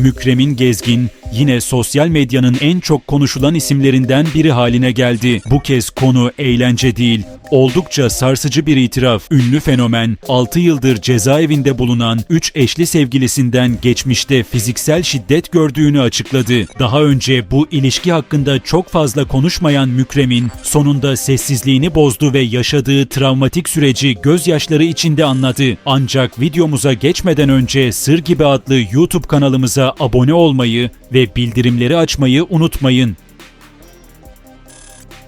Mükremin Gezgin yine sosyal medyanın en çok konuşulan isimlerinden biri haline geldi. Bu kez konu eğlence değil, oldukça sarsıcı bir itiraf. Ünlü fenomen 6 yıldır cezaevinde bulunan 3 eşli sevgilisinden geçmişte fiziksel şiddet gördüğünü açıkladı. Daha önce bu ilişki hakkında çok fazla konuşmayan Mükremin sonunda sessizliğini bozdu ve yaşadığı travmatik süreci gözyaşları içinde anlattı. Ancak videomuza geçmeden önce Sır Gibi adlı YouTube kanalımıza abone olmayı ve bildirimleri açmayı unutmayın.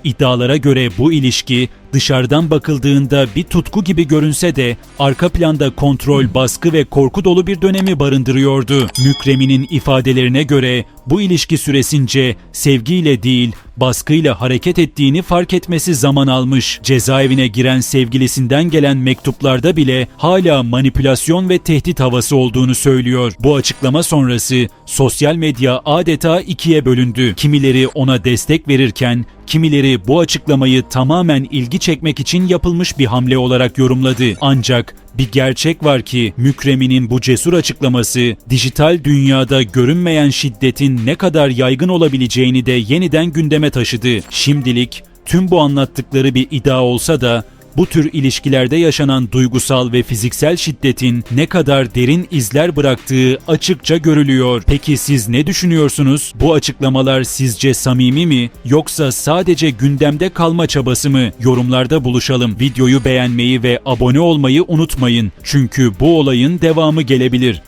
İddialara göre bu ilişki dışarıdan bakıldığında bir tutku gibi görünse de arka planda kontrol, baskı ve korku dolu bir dönemi barındırıyordu. Mükremin'in ifadelerine göre bu ilişki süresince sevgiyle değil, baskıyla hareket ettiğini fark etmesi zaman almış. Cezaevine giren sevgilisinden gelen mektuplarda bile hala manipülasyon ve tehdit havası olduğunu söylüyor. Bu açıklama sonrası sosyal medya adeta ikiye bölündü. Kimileri ona destek verirken kimileri bu açıklamayı tamamen ilgi çekmek için yapılmış bir hamle olarak yorumladı. Ancak bir gerçek var ki Mükremin'in bu cesur açıklaması dijital dünyada görünmeyen şiddetin ne kadar yaygın olabileceğini de yeniden gündeme taşıdı. Şimdilik tüm bu anlattıkları bir iddia olsa da bu tür ilişkilerde yaşanan duygusal ve fiziksel şiddetin ne kadar derin izler bıraktığı açıkça görülüyor. Peki siz ne düşünüyorsunuz? Bu açıklamalar sizce samimi mi yoksa sadece gündemde kalma çabası mı? Yorumlarda buluşalım. Videoyu beğenmeyi ve abone olmayı unutmayın. Çünkü bu olayın devamı gelebilir.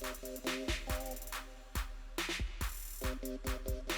Thank you.